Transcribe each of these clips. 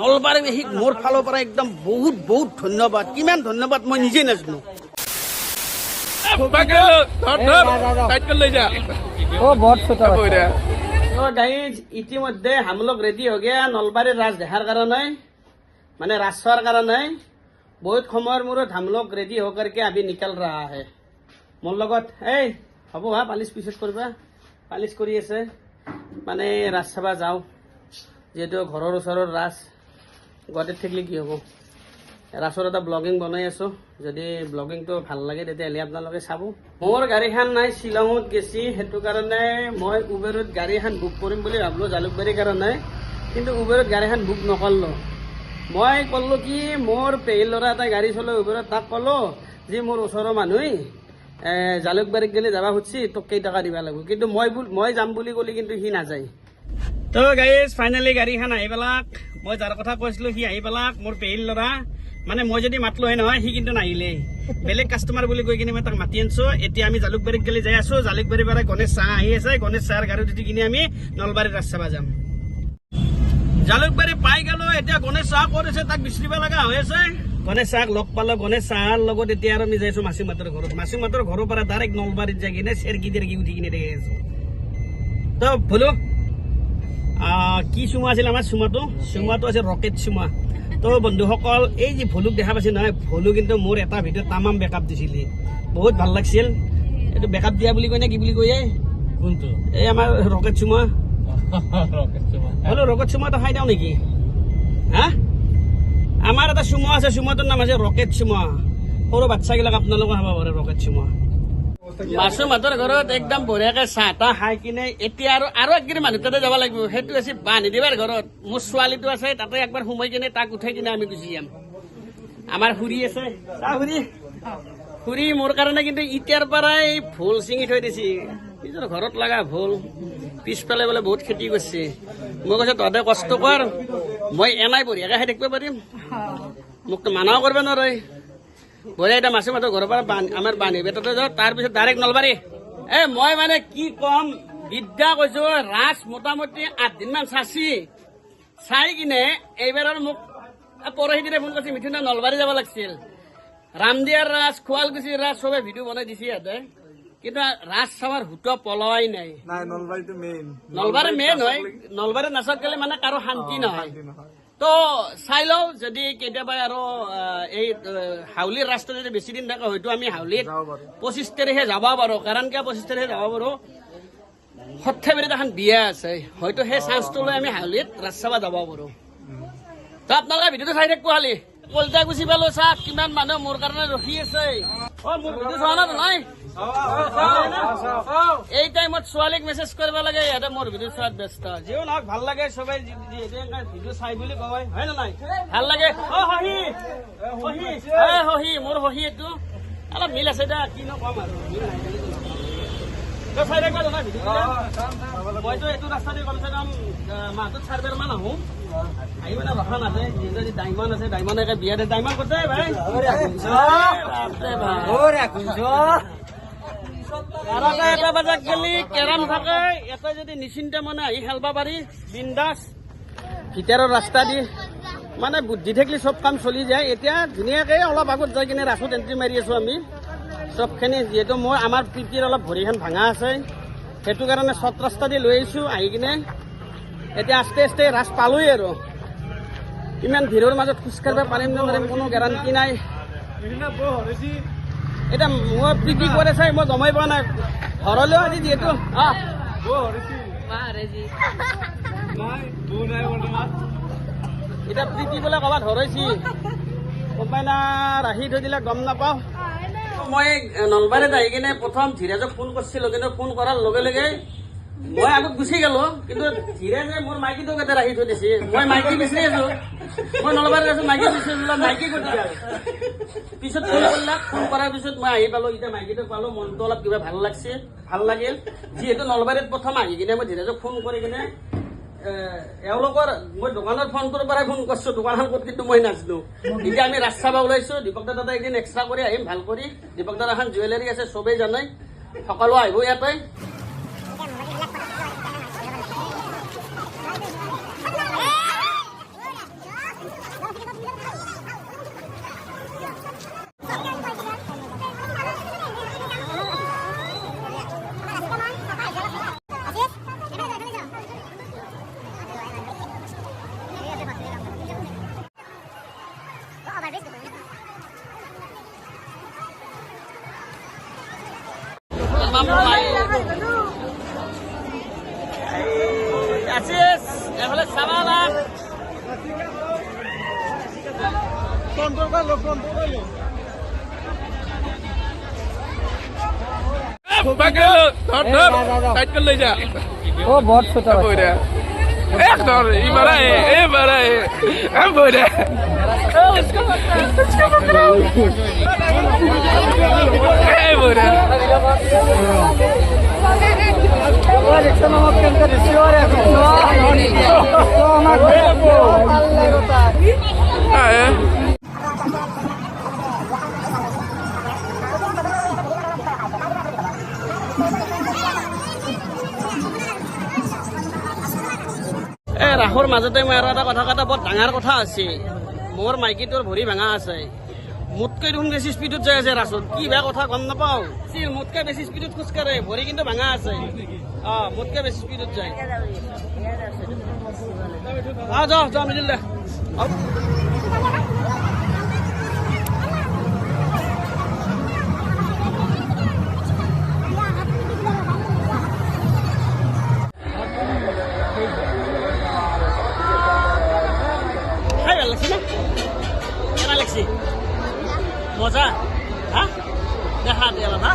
নলবাৰী সি মোৰ ফালৰ পৰা একদম বহুত বহুত ধন্যবাদ। কিমান ধন্যবাদ মই নিজেই নাজানো। ইতিমধ্যে হামলোক ৰেডি হৈ গয়া। নলবাৰীৰ ৰাজ দেখাৰ কাৰণে মানে ৰাজ চোৱাৰ কাৰণে বহুত সময়ৰ মূৰত হামলোক ৰেডি হৈ কাৰকে আমি নিকাল ৰাহা আহে মোৰ লগত এই হ'ব হা পালিচ পিছত কৰিবা। পালিচ কৰি আছে। মানে ৰাজ চাবা যাওঁ। যিহেতু ঘৰৰ ওচৰৰ ৰাজ। গুৱাহাটীত থাকিলে কি হ'ব? ৰাসৰ এটা ব্লগিং বনাই আছো। যদি ব্লগিংটো ভাল লাগে তেতিয়াহ'লে আপোনালোকে চাব। মোৰ গাড়ীখন নাই শ্বিলঙত গেছি সেইটো কাৰণে মই উবেৰত গাড়ী এখন বুক কৰিম বুলি ভাবিলোঁ জালুকবাৰীৰ কাৰণে। কিন্তু উবেৰত গাড়ীখন বুক নকৰিলোঁ। মই ক'লোঁ কি মোৰ পেহীৰ ল'ৰা এটা গাড়ী চলাই উবেৰত তাক ক'লোঁ যে মোৰ ওচৰৰ মানুহে এ, জালুকবাৰীত গ'লে যাব খুজিছি তোক কেইটকা দিব লাগিব? কিন্তু মই মই যাম বুলি ক'লে কিন্তু সি নাযায়। তো গাইজ ফাইনেলি গাড়ীখন আহি পেলাক। মই যাৰ কথা কৈছিলো সি আহি পেলাক মোৰ পেহীৰ ল'ৰা। মানে মই যদি মাতলো হয় নহয় সি কিন্তু নাহিলে বেলেগ কাষ্টমাৰ বুলি কৈ কিনে মই তাক মাতি আনছো। এতিয়া আমি জালুকবাৰীত গেলি যাই আছো। জালুকবাৰীৰ পৰা গণেশ চাহ আহি আছে। গণেশ চাহৰ গাড়ীত উঠি কিনে আমি নলবাৰীত ৰাস চাবা যাম জালুকবাৰী পাই গেলো। এতিয়া গণেশ চাহ ক'ত আছে তাক বিচাৰিব লগা হৈ আছে। গণেশ চাহক লগ পালো। গণেশ চাহৰ লগত এতিয়া আৰু আমি যাই আছো মাছী মাতৰ ঘৰত। মাছী মাতৰ ঘৰৰ পৰা ডাইৰেক্ট নলবাৰীত যাই কিনে চেৰকি দেৰকি উঠি কিনে দেখি আছো। তো ভুলো আহ, কি চুমা আছিল আমাৰ চুমাটো? চুমাটো আছিল ৰকেট চুমা। তো বন্ধুসকল এই যে ভলুক দেখা পাইছে নহয় ভলু কিন্তু মোৰ এটা ভিডিঅ' তামাম বেকআপ দিছিলে বহুত ভাল লাগিছিল। এইটো বেকআপ দিয়া বুলি কয় নে কি বুলি কয় এই? কোনটো? এই আমাৰ ৰকেট চুমা। ৰকেট চুমা। হলো ৰকেট চুমাটো খাই দিওঁ নেকি? হা? আমাৰ এটা চুমা আছে চুমাটোৰ নাম আছে ৰকেট চুমা। সৰু বাচ্চাবিলাক আপোনালোকে খাব পাৰে ৰকেট চুমা। মাছৰ মাতৰ ঘৰত একদম বঢ়িয়াকে চাহ তাহ খাই কিনে এতিয়া আৰু আৰু একদিন মানুহ তাতে যাব লাগিব। সেইটো আছে বান্ধি দিবাৰ ঘৰত। মোৰ ছোৱালীটো আছে তাতে একবাৰ সোমাই কিনে তাক উঠাই কিনে আমি গুচি যাম। আমাৰ খুৰী আছে। খুৰী। খুৰী মোৰ কাৰণে কিন্তু এতিয়াৰ পৰাই ভোল ছিঙি থৈ দিছে। নিজৰ ঘৰত লগা ভোল। পিছফালে বোলে বহুত খেতি কৰিছে। মই কৈছো তহঁতে কষ্ট কৰ। মই এনাই বঢ়িয়াকে খাই থাকিব পাৰিম। মোকতো মানাও কৰিব নোৱাৰে। বঢ়িয়া এতিয়া মাছে মাথো ঘৰৰ পৰা বান- আমাৰ বান্ধি। বেততে যাওঁ তাৰপিছত ডাইৰেক্ট নলবাৰী। এ মই মানে কি ক'ম বিদ্যা কৈছো ৰাস মোটামুটি আঠদিনমান চাচি। চাই কিনে এইবাৰ আৰু মোক পৰহি দিনে ফোন কৰিছে মিথুনা নলবাৰী যাব লাগিছিল। ৰামদিয়াৰ ৰাজ শুৱালকুছিৰ ৰাজ চবে ভিডিঅ' বনাই দিছে সিহঁতে কিন্তু ৰাজ চাৱাৰ হুত পলোৱাই নাই। নলবাৰী মেইন হয় নলবাৰী নাচত গ'লে মানে কাৰো শান্তি নহয়। তো চাই লওঁ যদি কেতিয়াবা আৰু এই হাউলিৰ ৰাস্তা যদি বেছি দিন থাকে হয়তো আমি হাউলিত পঁচিছ তাৰিখে যাব পাৰো। কাৰণ কিয় পঁচিছ তাৰিখে যাব পাৰো? সৰ্থেবাৰীত এখন বিয়া আছে। হয়তো সেই চান্সটো লৈ আমি হাউলিত চাব যাব পাৰো। তো আপোনালোকে ভিডিঅ'টো চাই থাকিব খালি। কলিতা গুচি পালো চাওক কিমান মানুহ মোৰ কাৰণে ৰখি আছে। অ মোৰ ভিডিঅ' চোৱা নাই? এই টাইমত ছোৱালীক মেছেজ কৰিব লাগে ইহঁতে মোৰ ভিডিঅ' চোৱাত ব্যস্ত। যিও নহওক ভাল লাগে চবে ভিডিঅ' চাই বুলি কয় হয় নে নাই? ভাল লাগে। অ হহি হহি এ হহি মোৰ হহি এইটো। অলপ মিল আছে দা কি নকম আৰু। মিল নাই বুলি নকওঁ। তই চাই থাকিবা জানা ভিডিঅ'টো মইতো এইটো ৰাস্তা দি কমচে কম আহ, মাহটোত চাৰিবাৰ মান আহোঁ। আহি মানে ৰখা যদি ডাইমণ্ড আছে ডাইমণ্ড ক'ত যায় ভাই? এটা বজাত গেলি কেৰাম থাকে। ইয়াতে যদি নিশ্চিন্তে মানে আহি খেলব পাৰি বিন্দাস। ভিতৰৰ ৰাস্তা দি। মানে বুদ্ধি থাকিলে চব কাম চলি যায়। এতিয়া ধুনীয়াকে অলপ আগত যাই কিনে ৰাসত এণ্ট্ৰি মাৰি আছো আমি। চবখিনি যিহেতু মই আমাৰ পিঠিৰ অলপ ভৰিখন ভাঙা আছে। সেইটো কাৰণে চৰ্ট ৰাস্তা দি লৈ আহিছোঁ আহি কিনে। এতিয়া আস্তে আস্তে ৰাস পালোৱেই আৰু। ইমান ভিৰৰ মাজত খোজকাঢ়িব পাৰিম নোৱাৰিম কোনো গেৰাণ্টি নাই। এতিয়া মই প্ৰীতি কৰে চাই মই গমেই পোৱা নাই। ঘৰলৈও আজি যিহেতু। এতিয়া প্ৰীতি বোলে ক'ৰবাত হৰাইছি। কোনোবাই না ৰাখি থৈ দিলে গম নাপাওঁ। মই নলবাৰীত আহি কিনে প্ৰথম ধীৰাজক ফোন কৰিছিলো কিন্তু ফোন কৰাৰ লগে লগে মই আগত গুচি গলো কিন্তু ধীৰাজে মোৰ মাইকীটোক এটা ৰাখি থৈ দিছে। মই মাইকী বিচাৰি আছো। মই নলবাৰীত আছো মাইকী বিচাৰি আছো মাইকী গ'ল? পিছত ফোন কৰিলা ফোন কৰাৰ পিছত মই আহি পালো এতিয়া মাইকীটোক পালো মনটো অলপ কিবা ভাল লাগছে ভাল লাগিল। যিহেতু নলবাৰীত প্ৰথম আহি কিনে মই ধীৰাজক ফোন কৰি কিনে এওঁলোকৰ মই দোকানৰ ফোনটোৰ পৰাই ফোন কৰিছো দোকানখন ক'ত কিন্তু মই নাজানো। এতিয়া আমি ৰাস্তা চাব ওলাইছো দীপক দাদা তাতে একদিন এক্সট্ৰা কৰি আহিম ভাল কৰি। দীপক দাদা এখন জুৱেলাৰী আছে চবেই জানে। সকলো আহিব ইয়াতে। কন্ট্রোল করল কন্ট্রোল করল ও বহুত ছোট এক ধর ইমারা এ ইমারা এ আমি বইরা ও ইসকো ইসকো আমাৰ কেমন কৰে শিওৰ এখন তো আমাৰ পাল্লে কথা আয় এ ৰাসৰ মাজতে মই আৰু এটা কথা কটা বৰ ডাঙৰ কথা আছে। মোৰ মাইকীটোৰ ভৰি ভাঙা আছে। মোতকৈ দেখোন বেছি স্পীডত যাই আছে ৰাসত কি বেয়া কথা, গম নাপাওঁ। সি মোতকৈ বেছি স্পীডত খোজকাঢ়ে ভৰি কিন্তু ভাঙা আছে। অ, মোতকৈ বেছি স্পীডত যায়। আহ যাওঁ যাওঁ মিডিল দে। আহ। মজা? হা দেখা দিয়া হা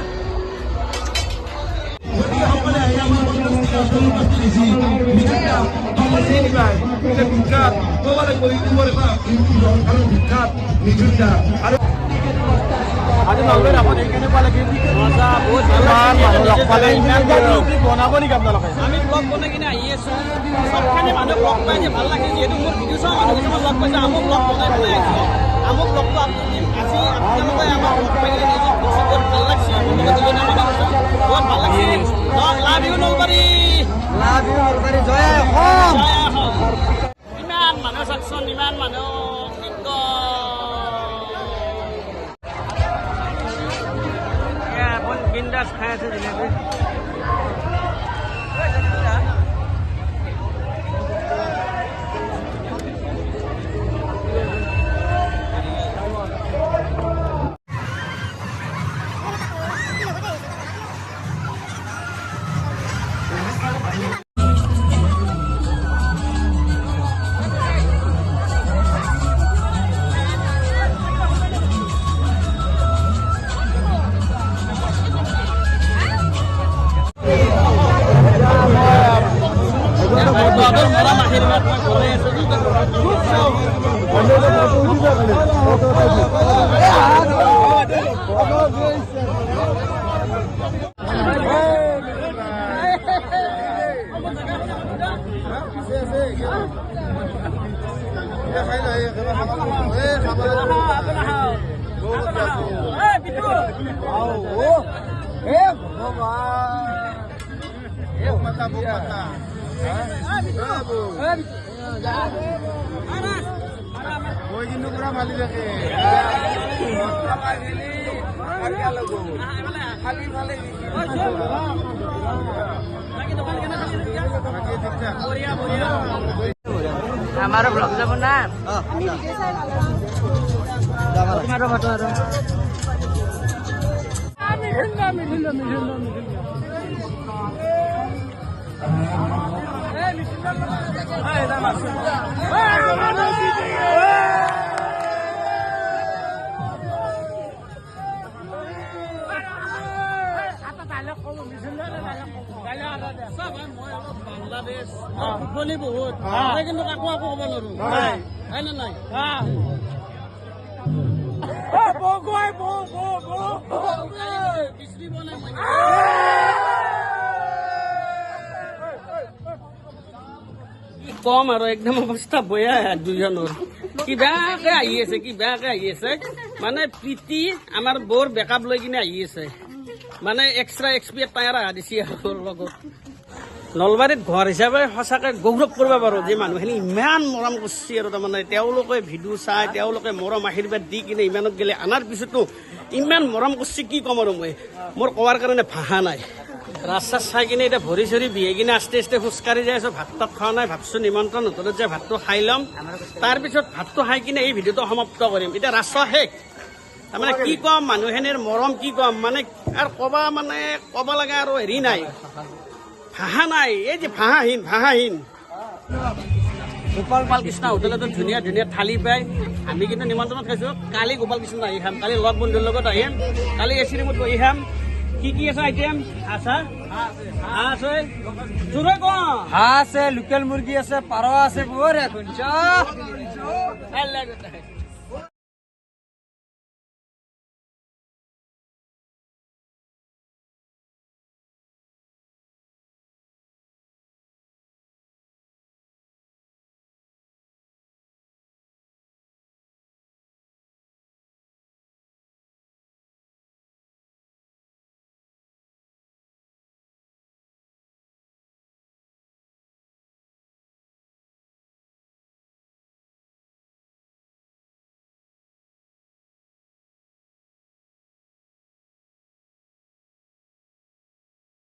আজি নলবাৰীত আপুনি কেনেকুৱা লাগিল মজা বহুত ভালো মানুহ লগ পালে লাগিছে বনাব নেকি আপোনালোকে? আমি ব্লগ বনাই কিনে আহি আছো। চবখিনি মানুহ ব্লগ পাই যে ভালো লাগিছে যিহেতু মোৰ ভিডিঅ' চাওঁ মানুহ কিছুমান লগ পাইছে আমুক ব্লগ বনাই আহিছো আমুক ব্লগটো লাভ ইউ নলবাড়ি লাভ জয় আমাৰো ব্লগ যাব না তোমাৰো ফটো আৰু বাংলাদেশ ফুটবলি বহুত মই কিন্তু কাকো একো ক'ব নোৱাৰো হয় নে নাই কম আৰু একদম অৱস্থা বয়া দুজনৰ কিবাকে আহি আছে কিবাকে আহি আছে। মানে প্ৰীতি আমাৰ বৰ বেকআপ লৈ কিনে আহি আছে। মানে এক্সট্ৰা এক্সপিয়াৰ টায়াৰ আহা দিছে আৰু লগত। নলবাৰীত ঘৰ হিচাপে সঁচাকে গৌৰৱ কৰিব পাৰোঁ যে মানুহখিনি ইমান মৰম কৰিছে আৰু তাৰমানে তেওঁলোকে ভিডিঅ' চাই তেওঁলোকে মৰম আশীৰ্বাদ দি কিনে ইমানত গেলে। আনাৰ পিছতো ইমান মৰম কৰিছে কি ক'ম আৰু মই? মোৰ কোৱাৰ কাৰণে ভাষা নাই। ৰাস্তা চাই কিনে এতিয়া ভৰি চৰি বিহে কিনে আস্তে আস্তে খোজকাঢ়ি যাই আছোঁ ভাত তাত খোৱা নাই ভাবছোঁ নিমন্ত্ৰণ হোটেলত যে ভাতটো খাই ল'ম। তাৰপিছত ভাতটো খাই কিনে এই ভিডিঅ'টো সমাপ্ত কৰিম। এতিয়া ৰাস্তা শেষ। তাৰমানে কি ক'ম মানুহখিনিৰ মৰম কি ক'ম? মানে আৰু ক'বা মানে ক'ব লগা আৰু হেৰি নাই। ভাষা নাই। এই যে ভাষাহীন ভাষাহীন। গোপাল কৃষ্ণ হোটেলতো ধুনীয়া ধুনীয়া থালি পায়। আমি কিন্তু নিমন্ত্ৰণত খাইছোঁ। কালি গোপাল কৃষ্ণ আহি খাম। কালি লগ বন্ধুৰ লগত আহিম। কালি এ চি বহি খাম। কি কি আছে আইটেম আছা হাঁহ আছে জোৰে ক হাঁহ আছে লোকেল মুৰ্গী আছে পাৰ আছে শুনছ ভাল লাগে